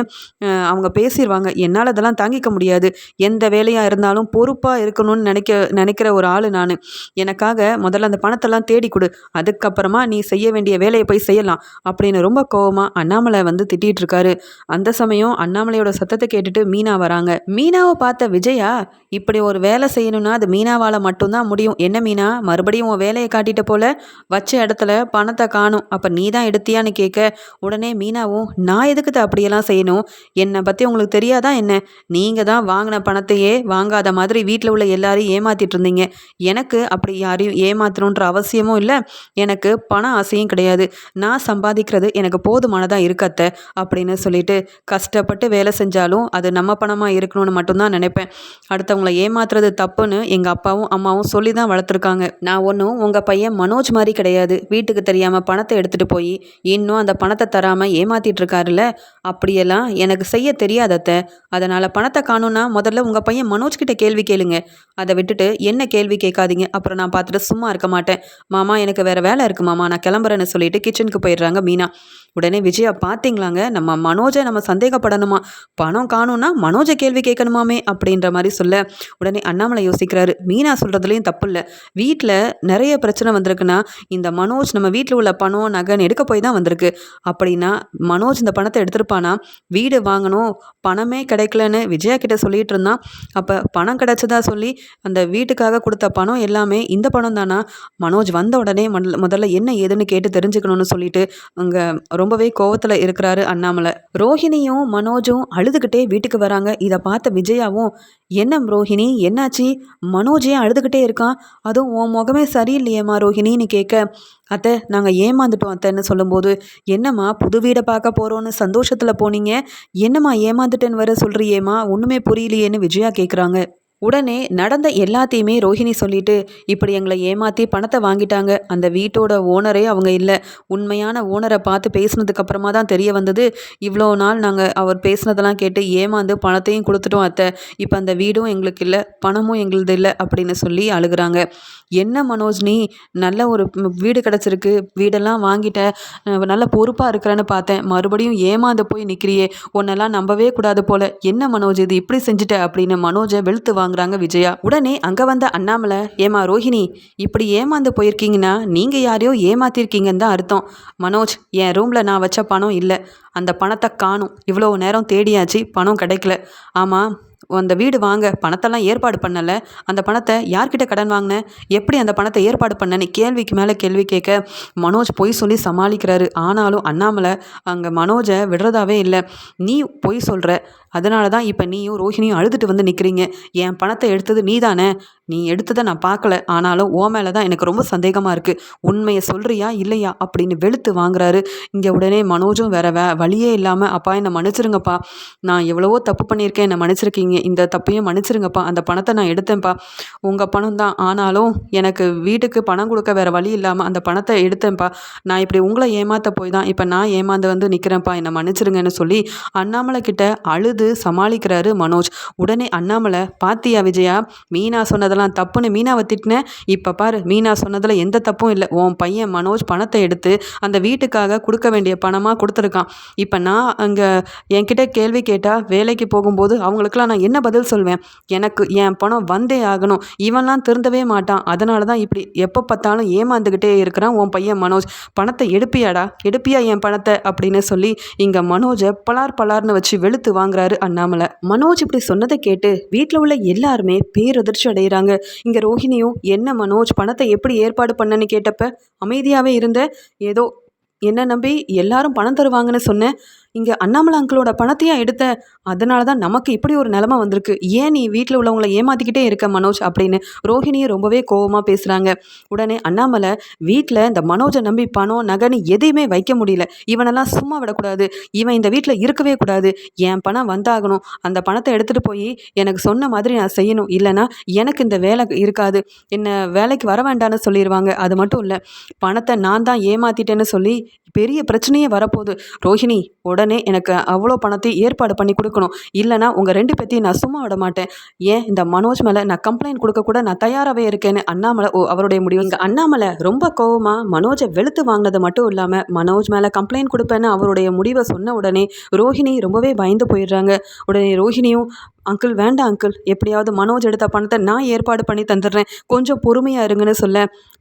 அவங்க பேசிடுவாங்க என்னால் அதெல்லாம் தாங்கிக்க முடியாது. எந்த வேலையாக இருந்தாலும் பொறுப்பாக இருக்கணும்னு நினைக்க நினைக்கிற ஒரு ஆள் நான். எனக்காக முதல்ல அந்த பணத்தெல்லாம் தேடி கொடு. அதுக்கப்புறமா நீ செய்ய வேண்டிய வேலையை போய் செய்யலாம். அப்படின்னு ரொம்ப கோவமாக அண்ணாமலை வந்து திட்டிகிட்டு இருக்காரு அந்த சமயம் அண்ணாமலையோட சத்தத்தை கேட்டுட்டு மீனா வராங்க. மீனாவை பார்த்த விஜயா இப்படி ஒரு வேலை செய்யணும்னா அது மீனாவால் மட்டும்தான் முடியும். என்ன மீனா? மறுபடியும் உன் வேலையை காட்டிட்ட போல வச்ச இடத்துல பணத்தை காணும். அப்போ நீ தான் எடுத்தியான்னு கேட்க உடனே மீனாவும் நான் எதுக்கு தான் அப்படியெல்லாம் செய்யணும்? என்னை பற்றி உங்களுக்கு தெரியாதா என்ன? நீங்கள் தான் வாங்கின பணத்தையே வாங்காத மாதிரி வீட்டில் உள்ள எல்லாரையும் ஏமாற்றிட்டு இருந்தீங்க. எனக்கு அப்படி யாரையும் ஏமாத்தணுன்ற அவசியமும் இல்லை. எனக்கு பண ஆசையும் கிடையாது. நான் சம்பாதிக்கிறது எனக்கு போதுமானதாக இருக்கத்த அப்படின்னு சொல்லிட்டு கஷ்டப்பட்டு வேலை செஞ்சாலும் அது நம்ம பணமாக இருக்கணும்னு மட்டும்தான் நினைப்பேன். அடுத்தவங்களை ஏமாத்துறது தப்புன்னு எங்கள் அப்பாவும் அம்மாவும் சொல்லி தான் வளர்த்துருக்காங்க. நான் ஒன்றும் உங்கள் பையன் மனோஜ் மாதிரி கிடையாது. வீட்டுக்கு தெரியாமல் பணத்தை எடுத்துகிட்டு போய் இன்னும் அந்த பணத்தை தராமல் ஏமாத்திட்டு இருக்காருல்ல அப்படியெல்லாம் எனக்கு செய்ய தெரியாதத்த அதனால் பணத்தை காணும்னா முதல்ல உங்கள் பையன் மனோஜ் கிட்ட கேள்வி கேளுங்க. அதை விட்டுட்டு என்ன கேள்வி கேட்காதீங்க. அப்புறம் நான் பார்த்துட்டு சும்மா இருக்க மாட்டேன். மாமா எனக்கு வேறு வேலை இருக்கு மாமா. நான் கிளம்புறேன்னு சொல்லிட்டு கிச்சனுக்கு போயிடுறாங்க மீனா. உடனே விஜயா பார்த்தீங்களாங்க நம்ம மனோஜை நம்ம சந்தேகப்படணுமா? பணம் காணும்னா மனோஜை கேள்வி கேட்கணுமாமே? அப்படின்ற மாதிரி சொல்ல உடனே அண்ணாமலை யோசிக்கிறாரு. மீனா சொல்கிறதுலையும் தப்பு இல்லை வீட்டில் நிறைய பிரச்சனை வந்திருக்குன்னா இந்த மனோஜ் நம்ம வீட்டில் உள்ள பணம் நகைன்னு எடுக்க போய் தான் வந்திருக்கு. அப்படின்னா மனோஜ் இந்த பணத்தை எடுத்திருப்பானா? வீடு வாங்கணும் பணமே கிடைக்கலன்னு விஜயா கிட்ட சொல்லிட்டு இருந்தான் அப்போ பணம் கிடைச்சதா சொல்லி அந்த வீட்டுக்காக கொடுத்த பணம் எல்லாமே இந்த பணம் தானா? மனோஜ் வந்த உடனே முதல்ல என்ன ஏதுன்னு கேட்டு தெரிஞ்சுக்கணும்னு சொல்லிட்டு அங்கே ரொம்பவே கோவத்தில் இருக்கிறாரு அண்ணாமலை. ரோஹிணியும் மனோஜும் அழுதுகிட்டே வீட்டுக்கு வராங்க. இதை பார்த்த விஜயாவும் என்ன ரோஹிணி? என்னாச்சு? மனோஜ் ஏன் அழுதுகிட்டே இருக்கான்? அதுவும் உன் முகமே சரியில்லையேம்மா ரோஹிணின்னு கேட்க அத்தை நாங்கள் ஏமாந்துட்டோம் அத்தைன்னு சொல்லும்போது என்னம்மா புது வீடை பார்க்க போகிறோன்னு சந்தோஷத்தில் போனீங்க? என்னம்மா ஏமாந்துட்டேன்னு வர சொல்கிறியேம்மா ஒன்றுமே புரியலையேன்னு விஜயா கேட்குறாங்க உடனே நடந்த எல்லாத்தையுமே ரோஹிணி சொல்லிட்டு இப்படி எங்களை ஏமாற்றி பணத்தை வாங்கிட்டாங்க. அந்த வீட்டோட ஓனரே அவங்க இல்லை. உண்மையான ஓனரை பார்த்து பேசினதுக்கப்புறமா தான் தெரிய வந்தது. இவ்வளோ நாள் நாங்கள் அவர் பேசுனதெல்லாம் கேட்டு ஏமாந்து பணத்தையும் கொடுத்துட்டோம் அத்தை. இப்போ அந்த வீடும் எங்களுக்கு இல்லை பணமும் எங்களுது இல்லை அப்படின்னு சொல்லி அழுகுறாங்க. என்ன மனோஜ் நீ நல்ல ஒரு வீடு கிடச்சிருக்கு. வீடெல்லாம் வாங்கிட்ட. நல்ல பொறுப்பாக இருக்கிறேன்னு பார்த்தேன். மறுபடியும் ஏமாந்து போய் நிற்கிறியே உன்னெல்லாம் நம்பவே கூடாது போல. என்ன மனோஜ் இது இப்படி செஞ்சுட்ட? அப்படின்னு மனோஜை வெளுத்து வாங்குறாங்க விஜயா. உடனே அங்கே வந்த அண்ணாமலை ஏமா ரோஹிணி இப்படி ஏமாந்து போயிருக்கீங்கன்னா நீங்கள் யாரையோ ஏமாத்திருக்கீங்கன்னு தான் அர்த்தம். மனோஜ் என் ரூமில் நான் வச்ச பணம் இல்லை. அந்த பணத்தை காணும். இவ்வளோ நேரம் தேடியாச்சு பணம் கிடைக்கல. ஆமாம் அந்த வீடு வாங்க. பணத்தெல்லாம் ஏற்பாடு பண்ணலை. அந்த பணத்தை யார்கிட்ட கடன் வாங்கினேன் எப்படி அந்த பணத்தை ஏற்பாடு பண்ணனு கேள்விக்கு மேலே கேள்வி கேட்க மனோஜ் பொய் சொல்லி சமாளிக்கிறாரு. ஆனாலும் அண்ணாமலை அங்கே மனோஜை விடுறதாவே இல்லை. நீ பொய் சொல்கிற அதனால தான் இப்போ நீயும் ரோஹினியும் அழுதுட்டு வந்து நிற்கிறீங்க என் பணத்தை எடுத்தது நீ தானே நீ எடுத்ததை நான் பார்க்கல. ஆனாலும் ஓ மேலே தான் எனக்கு ரொம்ப சந்தேகமாக இருக்குது உண்மையை சொல்கிறியா இல்லையா? அப்படின்னு வெளுத்து வாங்குறாரு. இங்கே உடனே மனோஜும் வேற வே வழியே இல்லாமல் அப்பா என்னை மன்னிச்சிருங்கப்பா. நான் எவ்வளவோ தப்பு பண்ணியிருக்கேன். என்னை மன்னிச்சிருக்கீங்க. இந்த தப்பையும் மன்னிச்சிருங்கப்பா. அந்த பணத்தை நான் எடுத்தேன்ப்பா. உங்கள் பணம் தான். ஆனாலும் எனக்கு வீட்டுக்கு பணம் கொடுக்க வேறு வழி இல்லாமல் அந்த பணத்தை எடுத்தேன்ப்பா. நான் இப்படி உங்களை ஏமாற்ற போய் தான் இப்போ நான் ஏமாந்து வந்து நிற்கிறேன்ப்பா என்னை மன்னிச்சிருங்கன்னு சொல்லி அண்ணாமலை கிட்ட அழுது சமாளிக்கிறாரு மனோஜ். உடனே அண்ணாமலை பாத்தியா விஜயா மீனா சொன்னதெல்லாம் தப்புன்னு மீனாவை திட்டினேன் இப்போ பாரு மீனா சொன்னதில் எந்த தப்பும் இல்லை. உன் பையன் மனோஜ் பணத்தை எடுத்து அந்த வீட்டுக்காக கொடுக்க வேண்டிய பணமாக கொடுத்துருக்கான். இப்போ நான் அங்கே என்கிட்ட கேள்வி கேட்டால் வேலைக்கு போகும்போது அவங்களுக்குலாம் நான் என்ன பதில் சொல்வேன்? எனக்கு என் பணம் வந்தே ஆகணும். இவன்லாம் திருந்தவே மாட்டான். அதனால தான் இப்படி எப்போ பார்த்தாலும் ஏமாந்துக்கிட்டே இருக்கிறான் உன் பையன் மனோஜ். பணத்தை எடுப்பியாடா? எடுப்பியா என் பணத்தை? அப்படின்னு சொல்லி இங்கே மனோஜை பலார் பலார்னு வச்சு வெளுத்து வாங்குறாரு அண்ணாமலை. மனோஜ் இப்படி சொன்னதை கேட்டு வீட்டில் உள்ள எல்லாருமே பேரதிர்ச்சி அடைகிறாங்க இங்கே ரோஹிணியும் என்ன மனோஜ் பணத்தை எப்படி ஏற்பாடு பண்ணன்னு கேட்டப்ப அமைதியாகவே இருந்த ஏதோ என்ன நம்பி எல்லாரும் பணம் தருவாங்கன்னு சொன்னேன். இங்கே அண்ணாமலை அங்கிளோட பணத்தையும் எடுத்த? அதனால தான் நமக்கு இப்படி ஒரு நிலமை வந்திருக்கு. ஏன் நீ வீட்டில் உள்ளவங்களை ஏமாத்திக்கிட்டே இருக்க மனோஜ்? அப்படின்னு ரோஹிணியை ரொம்பவே கோவமாக பேசுகிறாங்க உடனே அண்ணாமலை வீட்டில் இந்த மனோஜை நம்பி பணம் நகைன்னு எதையுமே வைக்க முடியல. இவனெல்லாம் சும்மா விடக்கூடாது. இவன் இந்த வீட்டில் இருக்கவே கூடாது. என் பணம் வந்தாகணும். அந்த பணத்தை எடுத்துகிட்டு போய் எனக்கு சொன்ன மாதிரி நான் செய்யணும். இல்லைன்னா எனக்கு இந்த வேலை இருக்காது. என்னை வேலைக்கு வர வேண்டான்னு சொல்லிடுவாங்க அது மட்டும் இல்லை பணத்தை நான் தான் ஏமாத்திட்டேன்னு சொல்லி பெரிய பிரச்சனையே வரப்போகுது. ரோஹிணி உட உடனே எனக்கு அவ்வளோ பணத்தையும் ஏற்பாடு பண்ணி கொடுக்கணும். இல்லைனா உங்கள் ரெண்டு பேத்தையும் நான் சும்மா விட மாட்டேன். ஏன்? இந்த மனோஜ் மேலே நான் கம்ப்ளைண்ட் கொடுக்க கூட நான் தயாராகவே இருக்கேன்னு அண்ணாமலை ஓ அவருடைய முடிவு. இங்கே அண்ணாமலை ரொம்ப கோவமாக மனோஜை வெளுத்து வாங்கினது மட்டும் இல்லாமல் மனோஜ் மேலே கம்ப்ளைண்ட் கொடுப்பேன்னு அவருடைய முடிவை சொன்ன உடனே ரோஹிணி ரொம்பவே பயந்து போயிடுறாங்க. உடனே ரோஹிணியும் அங்கிள் வேண்டாம் அங்கிள். எப்படியாவது மனோஜ் எடுத்த பணத்தை நான் ஏற்பாடு பண்ணி தந்துடுறேன். கொஞ்சம் பொறுமையாக இருங்கன்னு சொல்ல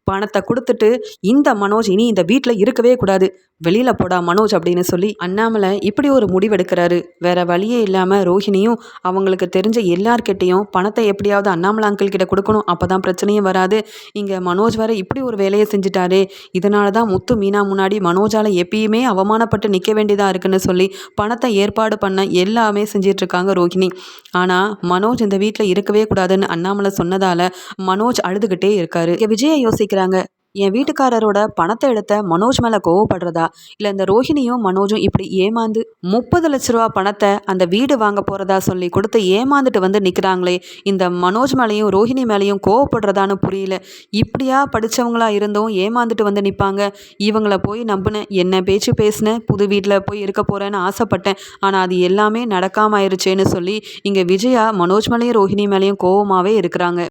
பணத்தை கொடுத்துட்டு இந்த மனோஜ் இனி இந்த வீட்டில் இருக்கவே கூடாது. வெளியில் போடா மனோஜ் அப்படின்னு சொல்லி அண்ணாமலை இப்படி ஒரு முடிவெடுக்கிறாரு. வேற வழியே இல்லாமல் ரோஹிணியும் அவங்களுக்கு தெரிஞ்ச எல்லார்கிட்டையும் பணத்தை எப்படியாவது அண்ணாமலை அங்கிள் கிட்ட கொடுக்கணும். அப்போ தான் பிரச்சனையும் வராது. இங்கே மனோஜ் வேற இப்படி ஒரு வேலையை செஞ்சுட்டாரே. இதனால தான் முத்து மீனா முன்னாடி மனோஜால் எப்பயுமே அவமானப்பட்டு நிற்க வேண்டியதாக இருக்குன்னு சொல்லி பணத்தை ஏற்பாடு பண்ண எல்லாமே செஞ்சிட்ருக்காங்க ரோஹிணி. ஆனால் மனோஜ் இந்த வீட்டில் இருக்கவே கூடாதுன்னு அண்ணாமலை சொன்னதால் மனோஜ் அழுதுகிட்டே இருக்காரு. இங்கே யோசிக்கிற யோசிக்கிறாங்க என் வீட்டுக்காரரோட பணத்தை எடுத்த மனோஜ் மேலே கோவப்படுறதா? இல்லை இந்த ரோஹிணியும் மனோஜும் இப்படி ஏமாந்து முப்பது லட்ச ரூபா பணத்தை அந்த வீடு வாங்க போகிறதா சொல்லி கொடுத்து ஏமாந்துட்டு வந்து நிற்கிறாங்களே இந்த மனோஜ் மேலேயும் ரோஹிணி மேலேயும் கோவப்படுறதான்னு புரியல. இப்படியா படித்தவங்களா இருந்தும் ஏமாந்துட்டு வந்து நிற்பாங்க இவங்கள போய் நம்பினேன். என்ன பேச்சு பேசினேன். புது வீட்டில் போய் இருக்க போகிறேன்னு ஆசைப்பட்டேன். ஆனால் அது எல்லாமே நடக்காம ஆயிருச்சேன்னு சொல்லி இங்கே விஜயா மனோஜ் மேலேயும் ரோஹிணி மேலேயும் கோவமாகவே இருக்கிறாங்க.